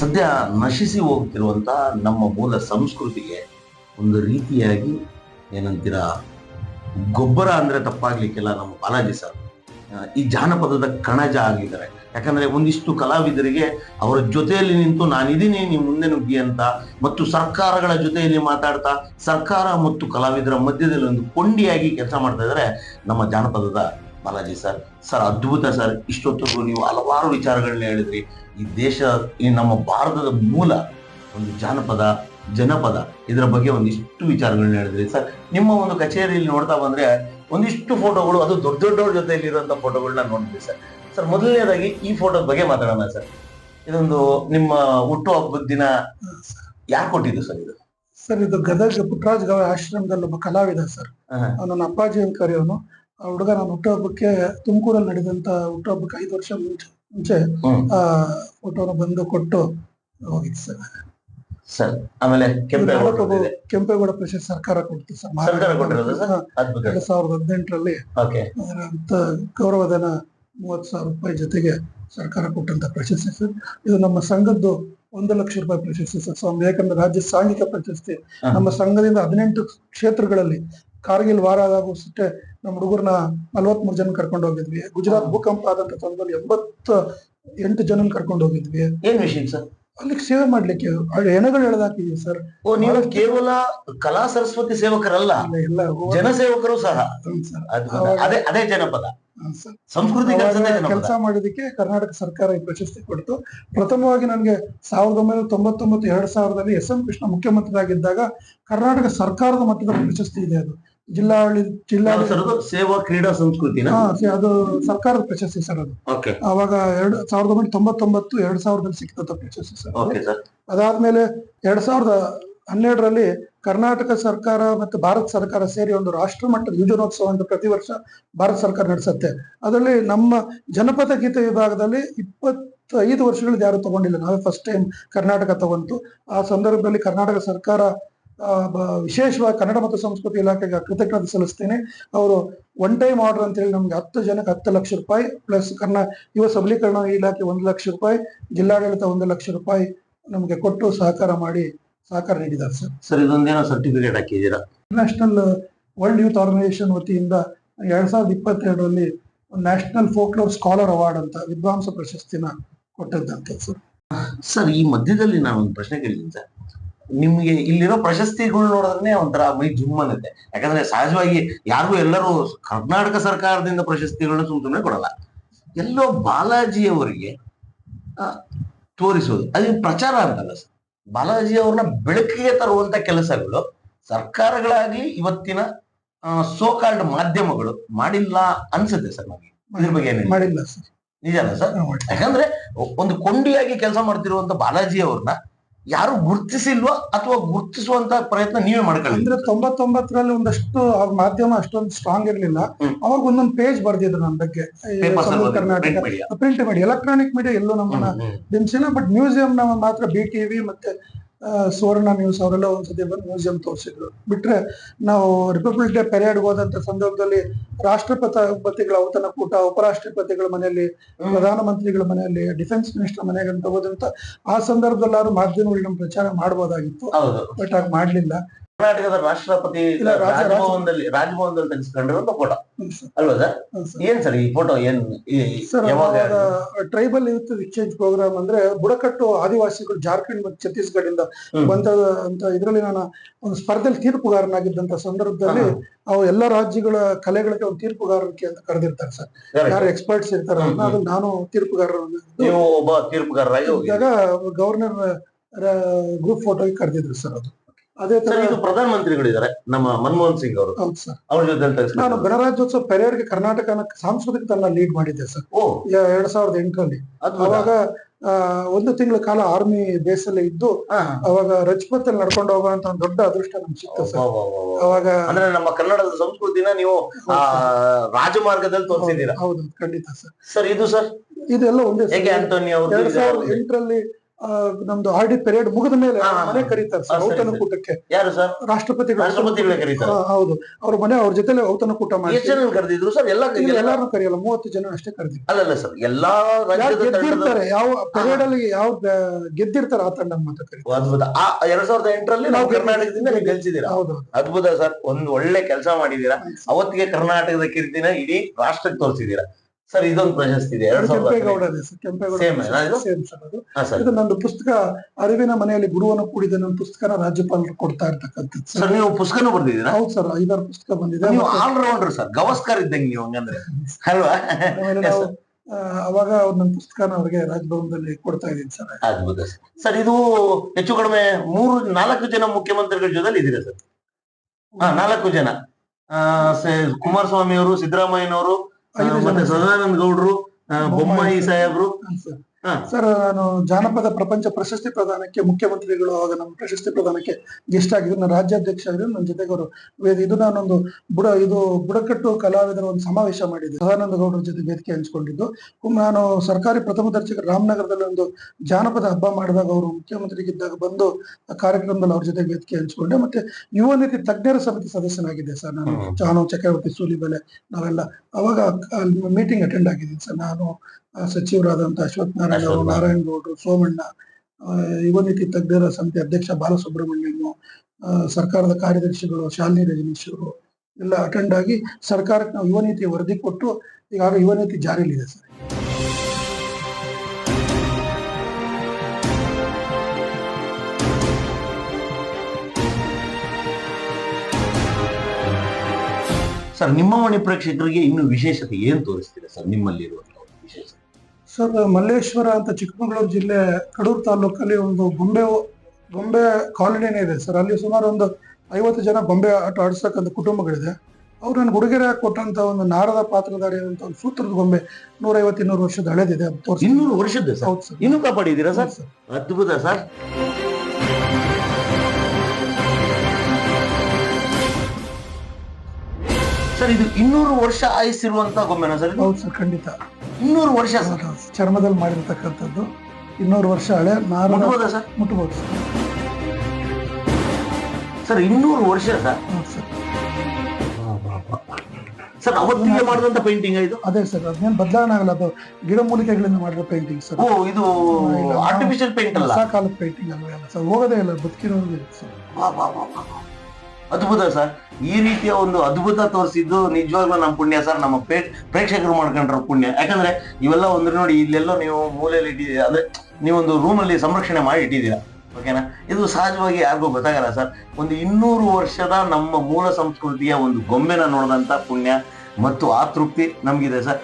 ಸದ್ಯ ನಶಿಸಿ ಹೋಗ್ತಿರುವಂತ ನಮ್ಮ ಮೂಲ ಸಂಸ್ಕೃತಿಗೆ ಒಂದು ರೀತಿಯಾಗಿ ಏನಂತೀರ, ಗೊಬ್ಬರ ಅಂದ್ರೆ ತಪ್ಪಾಗ್ಲಿಕ್ಕೆಲ್ಲ ನಮ್ಮ ಬಾಲಾಜಿ ಸರ್ ಈ ಜಾನಪದದ ಕಣಜ ಆಗಿದ್ದಾರೆ. ಯಾಕಂದ್ರೆ ಒಂದಿಷ್ಟು ಕಲಾವಿದರಿಗೆ ಅವರ ಜೊತೆಯಲ್ಲಿ ನಿಂತು ನಾನಿದ್ದೀನಿ ನೀವು ಮುಂದೆ ನುಗ್ಗಿ ಅಂತ, ಮತ್ತು ಸರ್ಕಾರಗಳ ಜೊತೆಯಲ್ಲಿ ಮಾತಾಡ್ತಾ, ಸರ್ಕಾರ ಮತ್ತು ಕಲಾವಿದರ ಮಧ್ಯದಲ್ಲಿ ಒಂದು ಕೊಂಡಿಯಾಗಿ ಕೆಲಸ ಮಾಡ್ತಾ ಇದ್ದಾರೆ ನಮ್ಮ ಜಾನಪದದ ಬಾಲಾಜಿ ಸರ್. ಸರ್ ಅದ್ಭುತ ಸರ್. ಇಷ್ಟೊತ್ತಿಗೂ ನೀವು ಹಲವಾರು ವಿಚಾರಗಳನ್ನ ಹೇಳಿದ್ರಿ. ಈ ದೇಶ ಈ ನಮ್ಮ ಭಾರತದ ಮೂಲ ಒಂದು ಜಾನಪದ ಜನಪದ ಇದರ ಬಗ್ಗೆ ಒಂದಿಷ್ಟು ವಿಚಾರಗಳನ್ನ ಹೇಳಿದ್ರಿ ಸರ್. ನಿಮ್ಮ ಒಂದು ಕಚೇರಿಯಲ್ಲಿ ನೋಡ್ತಾ ಬಂದ್ರೆ ಒಂದಿಷ್ಟು ಫೋಟೋಗಳು ಅದು ದೊಡ್ಡ ದೊಡ್ಡವ್ರ ಜೊತೆಯಲ್ಲಿ ಇರುವಂತ ಫೋಟೋಗಳನ್ನ ನೋಡಿದ್ವಿ ಸರ್. ಸರ್ ಮೊದಲನೇದಾಗಿ ಈ ಫೋಟೋದ ಬಗ್ಗೆ ಮಾತಾಡೋಣ ಸರ್. ಇದೊಂದು ನಿಮ್ಮ ಹುಟ್ಟು ಹಬ್ಬದ ದಿನ ಯಾಕೆ ಕೊಟ್ಟಿದ್ದು ಸರ್ ಇದು? ಸರ್ ಇದು ಗದಗ ಪುಟ್ಟರಾಜ್ ಗವ ಆಶ್ರಮದಲ್ಲಿ ಒಬ್ಬ ಕಲಾವಿದ ಸರ್. ಅವನ ನನ್ನ ಅಪ್ಪಾಜಿ ಅಂತ ಕರೆಯೋನು ಹುಡುಗ ನಾನು ಹುಟ್ಟುಹಬ್ಬಕ್ಕೆ ತುಮಕೂರಲ್ಲಿ ನಡೆದಂತ ಹುಟ್ಟುಹಬ್ಬಕ್ಕೆ ಐದು ವರ್ಷ ಮುಂಚೆ ಮುಂಚೆ ಆ ಫೋಟೋನ ಬಂದು ಕೊಟ್ಟು ಹೋಗಿತ್ತು ಸರ್. ಸರ್ ಆಮೇಲೆ ಕೆಂಪೇಗೌಡ. ಕೆಂಪೇಗೌಡ ಪ್ರಶಸ್ತಿ ಸರ್ಕಾರ ಕೊಡ್ತು ಸರ್ ಎರಡ್ ಸಾವಿರದ ಹದಿನೆಂಟರಲ್ಲಿ. ಅಂತ ಗೌರವಧನ ಮೂವತ್ತು ಸಾವಿರ ರೂಪಾಯಿ ಜೊತೆಗೆ ಸರ್ಕಾರ ಕೊಟ್ಟಂತ ಪ್ರಶಸ್ತಿ ಸರ್. ಇದು ನಮ್ಮ ಸಂಘದ್ದು ಒಂದು ಲಕ್ಷ ರೂಪಾಯಿ ಪ್ರಶಸ್ತಿ ಸರ್. ಸ್ವಾಮಿ ಯಾಕಂದ್ರೆ ರಾಜ್ಯ ಸಾಂಘಿಕ ಪ್ರಶಸ್ತಿ. ನಮ್ಮ ಸಂಘದಿಂದ ಹದಿನೆಂಟು ಕ್ಷೇತ್ರಗಳಲ್ಲಿ ಕಾರ್ಗಿಲ್ ವಾರ ಆದಾಗೂ ಸುತ್ತೆ ನಮ್ಮ ಹುಡುಗರನ್ನ ನಲ್ವತ್ಮೂರು ಜನ ಕರ್ಕೊಂಡು ಹೋಗಿದ್ವಿ. ಗುಜರಾತ್ ಭೂಕಂಪ ಆದಂತ ಸಂದರ್ಭದಲ್ಲಿ ಎಂಬತ್ತ ಎಂಟು ಜನ ಕರ್ಕೊಂಡು ಹೋಗಿದ್ವಿ. ಏನ್ ವಿಷಯ ಸರ್? ಅಲ್ಲಿಗೆ ಸೇವೆ ಮಾಡ್ಲಿಕ್ಕೆ ಹೆಣಗಳು ಎಳೆದಾಕಿದ್ವಿ ಸರ್. ಓ ನೀವು ಕೇವಲ ಕಲಾ ಸರಸ್ವತಿ ಸೇವಕರಲ್ಲ ಎಲ್ಲ ಜನಸೇವಕರು ಸಹ. ಅದೇ ಅದೇ ಜನಪದ. ಸಂಸ್ಕೃತಿ ಕೆಲಸ ಮಾಡಿದಕ್ಕೆ ಕರ್ನಾಟಕ ಸರ್ಕಾರ ಈ ಪ್ರಶಸ್ತಿ ಕೊಡ್ತು. ಪ್ರಥಮವಾಗಿ ನನಗೆ ಸಾವಿರದ ಒಂಬೈನೂರ ತೊಂಬತ್ತೊಂಬತ್ತು ಎರಡ್ ಸಾವಿರದಲ್ಲಿ ಎಸ್ ಎಂ ಕೃಷ್ಣ ಮುಖ್ಯಮಂತ್ರಿಯಾಗಿದ್ದಾಗ ಕರ್ನಾಟಕ ಸರ್ಕಾರದ ಮಟ್ಟದ ಪ್ರಶಸ್ತಿ ಇದೆ ಅದು. ಜಿಲ್ಲಾಡಳಿ ಜಿಲ್ಲಾ ಸೇವಾ ಕ್ರೀಡಾ ಸಂಸ್ಕೃತಿ ಅದು ಸರ್ಕಾರದ ಪ್ರಶಸ್ತಿ ಸರ್ ಅದು. ಅವಾಗ ಎರಡು ಸಾವಿರದ ಒಂಬೈನೂರ ತೊಂಬತ್ತೊಂಬತ್ತು ಎರಡ್ ಸಾವಿರದಲ್ಲಿ ಸಿಕ್ಕಿದ ಪ್ರಶಸ್ತಿ ಸರ್. ಅದಾದ್ಮೇಲೆ ಎರಡ್ ಸಾವಿರದ ಹನ್ನೆರಡರಲ್ಲಿ ಕರ್ನಾಟಕ ಸರ್ಕಾರ ಮತ್ತು ಭಾರತ ಸರ್ಕಾರ ಸೇರಿ ಒಂದು ರಾಷ್ಟ್ರ ಮಟ್ಟದ ಯುವಜನೋತ್ಸವ ಅಂತ ಪ್ರತಿ ವರ್ಷ ಭಾರತ ಸರ್ಕಾರ ನಡೆಸುತ್ತೆ. ಅದರಲ್ಲಿ ನಮ್ಮ ಜನಪದ ಗೀತೆ ವಿಭಾಗದಲ್ಲಿ ಇಪ್ಪತ್ತೈದು ವರ್ಷಗಳದ್ದು ಯಾರು ತಗೊಂಡಿಲ್ಲ. ನಾವೇ ಫಸ್ಟ್ ಟೈಮ್ ಕರ್ನಾಟಕ ತಗೊಂತು. ಆ ಸಂದರ್ಭದಲ್ಲಿ ಕರ್ನಾಟಕ ಸರ್ಕಾರ ವಿಶೇಷವಾಗಿ ಕನ್ನಡ ಮತ್ತು ಸಂಸ್ಕೃತಿ ಇಲಾಖೆಗೆ ಕೃತಜ್ಞತೆ ಸಲ್ಲಿಸ್ತೇನೆ. ಅವರು ಒನ್ ಟೈಮ್ ಆರ್ಡರ್ ಅಂತ ಹೇಳಿ ನಮ್ಗೆ ಹತ್ತು ಜನಕ್ಕೆ ಹತ್ತು ಲಕ್ಷ ರೂಪಾಯಿ ಪ್ಲಸ್ ಕನ್ನ ಯುವ ಸಬಲೀಕರಣ ಇಲಾಖೆ ಒಂದು ಲಕ್ಷ ರೂಪಾಯಿ ಜಿಲ್ಲಾಡಳಿತ ಒಂದು ಲಕ್ಷ ರೂಪಾಯಿ ನಮಗೆ ಕೊಟ್ಟು ಸಹಕಾರ ಮಾಡಿ ಸಹಕಾರ ನೀಡಿದ್ದಾರೆ ಸರ್. ಸರ್ ಇದೊಂದೇನೋ ಸರ್ಟಿಫಿಕೇಟ್ ಹಾಕಿದ್ದೀರಾ? ನ್ಯಾಷನಲ್ ವರ್ಲ್ಡ್ ಯೂತ್ ಆರ್ಗನೈಸೇಷನ್ ವತಿಯಿಂದ ಎರಡ್ ಸಾವಿರದ ಇಪ್ಪತ್ತೆರಡರಲ್ಲಿ ನ್ಯಾಷನಲ್ ಫೋಕ್ಲೋರ್ ಸ್ಕಾಲರ್ ಅವಾರ್ಡ್ ಅಂತ ವಿದ್ವಾಂಸ ಪ್ರಶಸ್ತಿನ ಕೊಟ್ಟದ್ದಂತೆ ಸರ್. ಸರ್ ಈ ಮಧ್ಯದಲ್ಲಿ ನಾನು ಒಂದು ಪ್ರಶ್ನೆ ಕೇಳಿದ್ದೀನಿ ಸರ್. ನಿಮ್ಗೆ ಇಲ್ಲಿರೋ ಪ್ರಶಸ್ತಿಗಳು ನೋಡೋದನ್ನೇ ಒಂಥರ ಮೈ ಜುಮ್ ಅನ್ನತ್ತೆ. ಯಾಕಂದ್ರೆ ಸಹಜವಾಗಿ ಯಾರಿಗೂ ಎಲ್ಲರೂ ಕರ್ನಾಟಕ ಸರ್ಕಾರದಿಂದ ಪ್ರಶಸ್ತಿಗಳನ್ನ ಸುಮ್ ಸುಮ್ಮನೆ ಕೊಡಲ್ಲ. ಎಲ್ಲೋ ಬಾಲಾಜಿ ಅವರಿಗೆ ಆ, ತೋರಿಸೋದು. ಅದು ಪ್ರಚಾರ ಅಂತಲ್ಲ ಸರ್. ಬಾಲಾಜಿ ಅವ್ರನ್ನ ಬೆಳಕಿಗೆ ತರುವಂತ ಕೆಲಸಗಳು ಸರ್ಕಾರಗಳಾಗ್ಲಿ ಇವತ್ತಿನ ಸೋಕಾಲ್ಡ್ ಮಾಧ್ಯಮಗಳು ಮಾಡಿಲ್ಲ ಅನ್ಸುತ್ತೆ ಸರ್ ನಮಗೆ. ಇದ್ರ ಬಗ್ಗೆ ನಿಜ? ಮಾಡಿಲ್ಲ ಸರ್. ನಿಜಾನ ಸರ್? ಯಾಕಂದ್ರೆ ಒಂದು ಕೊಂಡಿಯಾಗಿ ಕೆಲಸ ಮಾಡ್ತಿರುವಂತ ಬಾಲಾಜಿ ಅವ್ರನ್ನ ಯಾರು ಗುರ್ತಿಸಿಲ್ವಾ ಅಥವಾ ಗುರ್ತಿಸುವಂತ ಪ್ರಯತ್ನ ನೀವೇ ಮಾಡ್ಕೊಳ್ಳಿ. ಅಂದ್ರೆ ತೊಂಬತ್ತೊಂಬತ್ತರಲ್ಲಿ ಒಂದಷ್ಟು ಅವ್ರ ಮಾಧ್ಯಮ ಅಷ್ಟೊಂದು ಸ್ಟ್ರಾಂಗ್ ಇರ್ಲಿಲ್ಲ. ಅವಾಗ ಒಂದೊಂದು ಪೇಜ್ ಬರ್ದಿದ್ರು ನನ್ನ ಬಗ್ಗೆ. Karnataka print media electronic media ಎಲ್ಲೂ ನಮ್ಮನ್ನ ಬಿಂಬಿಸಿಲ್ಲ ಬಟ್ ಮ್ಯೂಸಿಯಂ ಮಾತ್ರ ಬಿ ಟಿವಿ ಮತ್ತೆ ಸುವರ್ಣ ನ್ಯೂಸ್ ಅವರೆಲ್ಲ ಒಂದ್ಸತಿ ಬಂದು ಮ್ಯೂಸಿಯಂ ತೋರಿಸಿದ್ರು. ಬಿಟ್ರೆ ನಾವು ರಿಪಬ್ಲಿಕ್ ಡೇ ಪೆರೇಡ್ ಹೋದಂತ ಸಂದರ್ಭದಲ್ಲಿ ರಾಷ್ಟ್ರಪತಿಗಳ ಔತಣಕೂಟ ಉಪರಾಷ್ಟ್ರಪತಿಗಳ ಮನೆಯಲ್ಲಿ ಪ್ರಧಾನಮಂತ್ರಿಗಳ ಮನೆಯಲ್ಲಿ ಡಿಫೆನ್ಸ್ ಮಿನಿಸ್ಟರ್ ಮನೆಗೆ ಅಂತ ಹೋದಂತ ಆ ಸಂದರ್ಭದಲ್ಲಾದ್ರೂ ಮಾಧ್ಯಮಗಳು ನಮ್ಮ ಪ್ರಚಾರ ಮಾಡಬಹುದಾಗಿತ್ತು ಹೌದು. ಬಟ್ ಆಗ ಮಾಡ್ಲಿಲ್ಲ. ಕರ್ನಾಟಕದ ರಾಷ್ಟ್ರಪತಿ ರಾಜಭವನದಲ್ಲಿ ರಾಜಭವನದಲ್ಲಿ ತೆಗೆಸ್ಕೊಂಡಿರುವಂತ ಫೋಟೋ ಅಲ್ವಾ ಸರ್ ಏನ್ ಸರ್ ಈ ಫೋಟೋ ಏನ್ ಯಾವಾಗ ಟ್ರೈಬಲ್ ಯೂತ್ ಎಕ್ಸ್ಚೇಂಜ್ ಪ್ರೋಗ್ರಾಮ್ ಅಂದ್ರೆ ಬುಡಕಟ್ಟು ಆದಿವಾಸಿಗಳು ಜಾರ್ಖಂಡ್ ಮತ್ತು ಛತ್ತೀಸ್ಗಢ ಇಂದ. ಬಂದ ಅಂತ ಇದರಲ್ಲಿ ನಾನು ಒಂದು ಸ್ಪರ್ಧೆಯಲ್ಲಿ ತೀರ್ಪುಗಾರನಾಗಿದ್ದಂತ ಸಂದರ್ಭದಲ್ಲಿ ಅವು ಎಲ್ಲ ರಾಜ್ಯಗಳ ಕಲೆಗಳಿಗೆ ಒಂದು ತೀರ್ಪುಗಾರಕ್ಕೆ ಅಂತ ಕರೆದಿರ್ತಾರೆ ಸರ್. ಯಾರು ಎಕ್ಸ್ಪರ್ಟ್ಸ್ ಇರ್ತಾರ ಅದು ನಾನು ತೀರ್ಪುಗಾರ ಒಬ್ಬ ತೀರ್ಪುಗಾರರಾಗಿ ಗವರ್ನರ್ ಗ್ರೂಪ್ ಫೋಟೋಗೆ ಕರೆದಿದ್ರು ಸರ್ ಅದು. ಅದೇ ತರ ಇದು ಪ್ರಧಾನ ಮಂತ್ರಿಗಳಿದ್ದಾರೆ ನಮ್ಮ ಮನಮೋಹನ್ ಸಿಂಗ್ ಅವರು. ಹೌದು ಸರ್. ಅವ್ರ ಜೊತೆ ನಾನು ಗಣರಾಜ್ಯೋತ್ಸವ ಪೆರೇಡ್ಗೆ ಕರ್ನಾಟಕನ ಸಾಂಸ್ಕೃತಿಕ ತನ್ನ ಲೀಡ್ ಮಾಡಿದ್ದೆ ಸರ್. ಓ. ಎರಡ್ ಸಾವಿರದ ಎಂಟರಲ್ಲಿ. ಅವಾಗ ಒಂದು ತಿಂಗಳ ಕಾಲ ಆರ್ಮಿ ಬೇಸಲ್ಲಿ ಇದ್ದು ಹಾ. ಅವಾಗ ರಜಪತ್ ಅಲ್ಲಿ ನಡ್ಕೊಂಡು ಹೋಗುವಂತ ಒಂದು ದೊಡ್ಡ ಅದೃಷ್ಟ ನಮ್ಗೆ ಸಿಕ್ತು ಸರ್. ಅವಾಗ ಅಂದ್ರೆ ನಮ್ಮ ಕನ್ನಡದ ಸಂಸ್ಕೃತಿನ ನೀವು ಆ ರಾಜಮಾರ್ಗದಲ್ಲಿ ತೋರಿಸಿದ್ದೀರಾ? ಹೌದು ಖಂಡಿತ ಸರ್. ಸರ್ ಇದು ಸರ್? ಇದೆಲ್ಲ ಒಂದೇ ಹೇಗೆ ಆಂಟೋನಿ ಎರಡ್ ಸಾವಿರದ ಅವರು ಎಂಟರಲ್ಲಿ ನಮ್ದು ಆರ್ ಡಿ ಪೀರಿಯಡ್ ಮುಗಿದ ಮೇಲೆ ಮನೆ ಕರೀತಾರೆ ಸರ್ ಔತನ ಕೂಟಕ್ಕೆ. ಯಾರು ಸರ್ ರಾಷ್ಟ್ರಪತಿಗಳು. ರಾಷ್ಟ್ರಪತಿಗಳೇ ಕರೀತಾರೆ. ಹೌದು. ಅವ್ರ ಮನೆ ಅವ್ರ ಜೊತೆಲೆ ಔತಣಕೂಟ ಮಾಡಿ. ಎಷ್ಟು ಜನ ಕರೆದಿದ್ರು ಸರ್ ಎಲ್ಲ ಎಲ್ಲ ಎಲ್ಲಾರನ್ನೂ ಕರೆಯಲ್ಲ. ಮೂವತ್ತು ಜನ ಅಷ್ಟೇ ಕರೆದಿವಿ ಅಲ್ಲಲ್ಲ ಸರ್ ಎಲ್ಲಾ ಗೆದ್ದಿರ್ತಾರೆ? ಯಾವ ಪರೇಡ್ ಅಲ್ಲಿ ಯಾವ ಗೆದ್ದಿರ್ತಾರೆ ಆ ತಂಡ ಕರೀತಾರೆ. ಅದ್ಭುತ. ಆ ಎರಡ್ ಸಾವಿರದ ಎಂಟರಲ್ಲಿ ನಾವು ನಾವು ಕರ್ನಾಟಕದಿಂದ ನೀವು ಗೆಲ್ಸಿದ್ದೀರಾ? ಹೌದು ಅದ್ಭುತ ಸರ್ ಒಂದ್ ಒಳ್ಳೆ ಕೆಲಸ ಮಾಡಿದೀರಾ ಅವತ್ತಿಗೆ ಕರ್ನಾಟಕದ ಕೀರ್ತಿನ ಇಡೀ ರಾಷ್ಟ್ರಕ್ಕೆ ತೋರಿಸಿದೀರಾ ಸರ್ ಇದೊಂದು ಪ್ರಶಸ್ತಿ ಇದೆ ಸರ್ ಕೆಂಪೇಗೌಡ ಇದು? ನಂದು ಪುಸ್ತಕ ಅರಿವಿನ ಮನೆಯಲ್ಲಿ ಗುರುವನ್ನು ಕೂಡಿದ ನನ್ನ ಪುಸ್ತಕನ ರಾಜ್ಯಪಾಲರು ಕೊಡ್ತಾ ಇರ್ತಕ್ಕಂಥದ್ದು ಸರ್. ನೀವು ಪುಸ್ತಕನೂ ಬರ್ದಿದ್ದೀರಾ? ಹೌದು ಸರ್ ಐದಾರು ಪುಸ್ತಕ ಬಂದಿದೆ. ನೀವು ಮತ್ತೆ ಆಲ್ ರೌಂಡರ್ ಸರ್ ಗವಸ್ಕರ್ ಇದ್ದಂಗೆ ನೀವು ಹಂಗಂದ್ರೆ. ಅಲ್ವಾ? ಅವಾಗ ಅವ್ರ ನನ್ನ ಪುಸ್ತಕನ ಅವ್ರಿಗೆ ರಾಜಭವನದಲ್ಲಿ ಕೊಡ್ತಾ ಇದ್ದೀನಿ ಸರ್. ಅದ್ಭುತ ಸರ್. ಇದು ಹೆಚ್ಚು ಕಡಿಮೆ ಮೂರು ನಾಲ್ಕು ಜನ ಮುಖ್ಯಮಂತ್ರಿಗಳ ಜೊತೆಲಿ ಇದ್ದೀರಾ ಸರ್? ಹಾ ನಾಲ್ಕು ಜನ. ಕುಮಾರಸ್ವಾಮಿ ಅವರು ಸಿದ್ದರಾಮಯ್ಯನವರು ಮತ್ತೆ. ಸದಾನಂದ ಗೌಡ್ರು ಬೊಮ್ಮಾಯಿ ಸಾಹೇಬ್ರು ಸರ್. ನಾನು ಜಾನಪದ ಪ್ರಪಂಚ ಪ್ರಶಸ್ತಿ ಪ್ರದಾನಕ್ಕೆ ಮುಖ್ಯಮಂತ್ರಿಗಳು ಅವಾಗ ನಮ್ಮ ಪ್ರಶಸ್ತಿ ಪ್ರದಾನಕ್ಕೆ ಗೆಸ್ಟ್ ಆಗಿದ್ರು ನಾನು ರಾಜ್ಯಾಧ್ಯಕ್ಷ ಆಗಿದ್ರು ನನ್ನ ಜೊತೆಗೆ ಅವರು ಇದು ನಾನೊಂದು ಬುಡ ಇದು ಬುಡಕಟ್ಟು ಕಲಾವಿದರ ಒಂದು ಸಮಾವೇಶ ಮಾಡಿದ್ದೆ ಸದಾನಂದ ಗೌಡರ ಜೊತೆ ವೇದಿಕೆ ಹಂಚ್ಕೊಂಡಿದ್ದು. ನಾನು ಸರ್ಕಾರಿ ಪ್ರಥಮ ದರ್ಜೆ ರಾಮನಗರದಲ್ಲಿ ಒಂದು ಜಾನಪದ ಹಬ್ಬ ಮಾಡಿದಾಗ ಅವರು ಮುಖ್ಯಮಂತ್ರಿಗಿದ್ದಾಗ ಬಂದು ಕಾರ್ಯಕ್ರಮದಲ್ಲಿ ಅವ್ರ ಜೊತೆ ವೇದಿಕೆ ಹಂಚ್ಕೊಂಡೆ. ಮತ್ತೆ ಯುವ ನೀತಿ ತಜ್ಞರ ಸಮಿತಿ ಸದಸ್ಯನಾಗಿದ್ದೆ ಸರ್ ನಾನು. ಚಾನು ಜಾನು ಚಕ್ರವರ್ತಿ ಸೂಲಿಬೆಲೆ ನಾವೆಲ್ಲ ಅವಾಗ ಮೀಟಿಂಗ್ ಅಟೆಂಡ್ ಆಗಿದ್ದೀನಿ ಸರ್. ನಾನು ಸಚಿವರಾದಂತಹ ಸಚಿವರಾದಂತ ಅಶ್ವಥ್ ನಾರಾಯಣ ಅವರು ಅಶ್ವಥ್ ನಾರಾಯಣ. ಗೌಡ್ರು ಸೋಮಣ್ಣ ಯುವನೀತಿ ಯುವ ನೀತಿ ತಜ್ಞರ ಸಮಿತಿ ಅಧ್ಯಕ್ಷ ಬಾಲಸುಬ್ರಹ್ಮಣ್ಯಂ ಆ, ಸರ್ಕಾರದ ಕಾರ್ಯದರ್ಶಿಗಳು ಶಾಲಿನಿ ರಜನೀಶ್ ಅವರು ಎಲ್ಲ ಅಟೆಂಡ್ ಆಗಿ ಸರ್ಕಾರಕ್ಕೆ ನಾವು ಯುವ ನೀತಿ ವರದಿ ಕೊಟ್ಟು ಈಗಾಗ ಯುವ ನೀತಿ ಜಾರಿಯಲ್ಲಿದೆ ಸರ್ ಸರ್ ನಿಮ್ಮ ವಾಣಿ ಪ್ರೇಕ್ಷಕರಿಗೆ ಇನ್ನು ವಿಶೇಷತೆ ಏನು ತೋರಿಸ್ತೀರಾ ಸರ್ ನಿಮ್ಮಲ್ಲಿ ಇರುವಂತಹ ಒಂದು ವಿಶೇಷತೆ ಸರ್ ಮಲ್ಲೇಶ್ವರ ಅಂತ ಚಿಕ್ಕಮಗಳೂರು ಜಿಲ್ಲೆ ಕಡೂರು ತಾಲೂಕಲ್ಲಿ ಒಂದು ಗೊಂಬೆ ಗೊಂಬೆ ಕಾಲೋನಿನೇ ಇದೆ ಸರ್. ಅಲ್ಲಿ ಸುಮಾರು ಒಂದು ಐವತ್ತು ಜನ ಬೊಂಬೆ ಆಟ ಆಡಿಸ್ತಕ್ಕಂಥ ಕುಟುಂಬಗಳಿದೆ. ಅವ್ರು ನನ್ನ ಹುಡುಗಿರ ಕೊಟ್ಟಂತ ಒಂದು ನಾರದ ಪಾತ್ರಧಾರಿ ಅಂತ ಒಂದು ಸೂತ್ರದ ಗೊಂಬೆ ನೂರೈವತ್ತು ಇನ್ನೂರು ವರ್ಷದ ಹಳೆದಿದೆ ಅದು ತೋರಿಸಿ ಇನ್ನೂರು ವರ್ಷದ ಸರ್? ಹೌದು ಸರ್. ಇನ್ನೂ ಕಾಪಾಡಿದ್ದೀರಾ ಸರ್? ಅದ್ಭುತ ಸರ್. ಸರ್ ಇದು ಇನ್ನೂರು ವರ್ಷ ಆಯುಸ್ಸಿರುವಂತ ಗೊಂಬೆನಾ ಸರ್ ಇದು? ಹೌದು ಸರ್ ಖಂಡಿತ. ಇನ್ನೂರು ವರ್ಷ ಸರ್. ಚರ್ಮದಲ್ಲಿ ಮಾಡಿರ್ತಕ್ಕಂಥದ್ದು. ಇನ್ನೂರು ವರ್ಷ ಹಳೆ ನಾರು ಮುಟ್ಬೋದಾ ಸರ್? ಮುಟ್ಬೋದು ಸರ್. ಸರ್ ಇನ್ನೂರು ವರ್ಷ ಸರ್. ಹೌದು ಸರ್. ಸರ್ ಅವತ್ತಿಗೆ ಮಾಡಿದಂತ ಪೇಂಟಿಂಗ್ ಇದು? ಅದೇ ಸರ್ ಅದೇನು ಬದಲಾವಣೆ ಆಗಲ್ಲ. ಅದು ಗಿಡಮೂಲಿಕೆಗಳಿಂದ ಮಾಡಿರೋ ಪೇಂಟಿಂಗ್ ಸರ್. ಓ ಇದು ಆರ್ಟಿಫಿಷಿಯಲ್ ಪೇಂಟ್ ಅಲ್ಲ? ಕಾಲದ ಪೇಂಟಿಂಗ್ ಅಲ್ಲ ಸರ್ ಹೋಗೋದೇ ಇಲ್ಲ ಬದುಕಿರೋದು ಸರ್. ಅದ್ಭುತ ಸರ್. ಈ ರೀತಿಯ ಒಂದು ಅದ್ಭುತ ತೋರಿಸಿದ್ದು ನಿಜವಾಗ್ಲೂ ನಮ್ಮ ಪುಣ್ಯ ಸರ್. ನಮ್ಮ ಪ್ರೇಕ್ಷಕರು ಮಾಡ್ಕೊಂಡ್ರ ಪುಣ್ಯ. ಯಾಕಂದ್ರೆ ಇವೆಲ್ಲ ಒಂದ್ರೆ ನೋಡಿ, ಇಲ್ಲೆಲ್ಲೋ ನೀವು ಮೂಲೆಯಲ್ಲಿ ಇಟ್ಟಿದ್ದೀರಾ. ಅಂದ್ರೆ ನೀವೊಂದು ರೂಮಲ್ಲಿ ಸಂರಕ್ಷಣೆ ಮಾಡಿ ಇಟ್ಟಿದ್ದೀರಾ? ಓಕೆನಾ ಇದು ಸಹಜವಾಗಿ ಯಾರಿಗೂ ಗೊತ್ತಾಗಲ್ಲ ಸರ್. ಒಂದು ಇನ್ನೂರು ವರ್ಷದ ನಮ್ಮ ಮೂಲ ಸಂಸ್ಕೃತಿಯ ಒಂದು ಗೊಂಬೆನ ನೋಡಿದಂತ ಪುಣ್ಯ ಮತ್ತು ಆ ತೃಪ್ತಿ ನಮಗಿದೆ ಸರ್.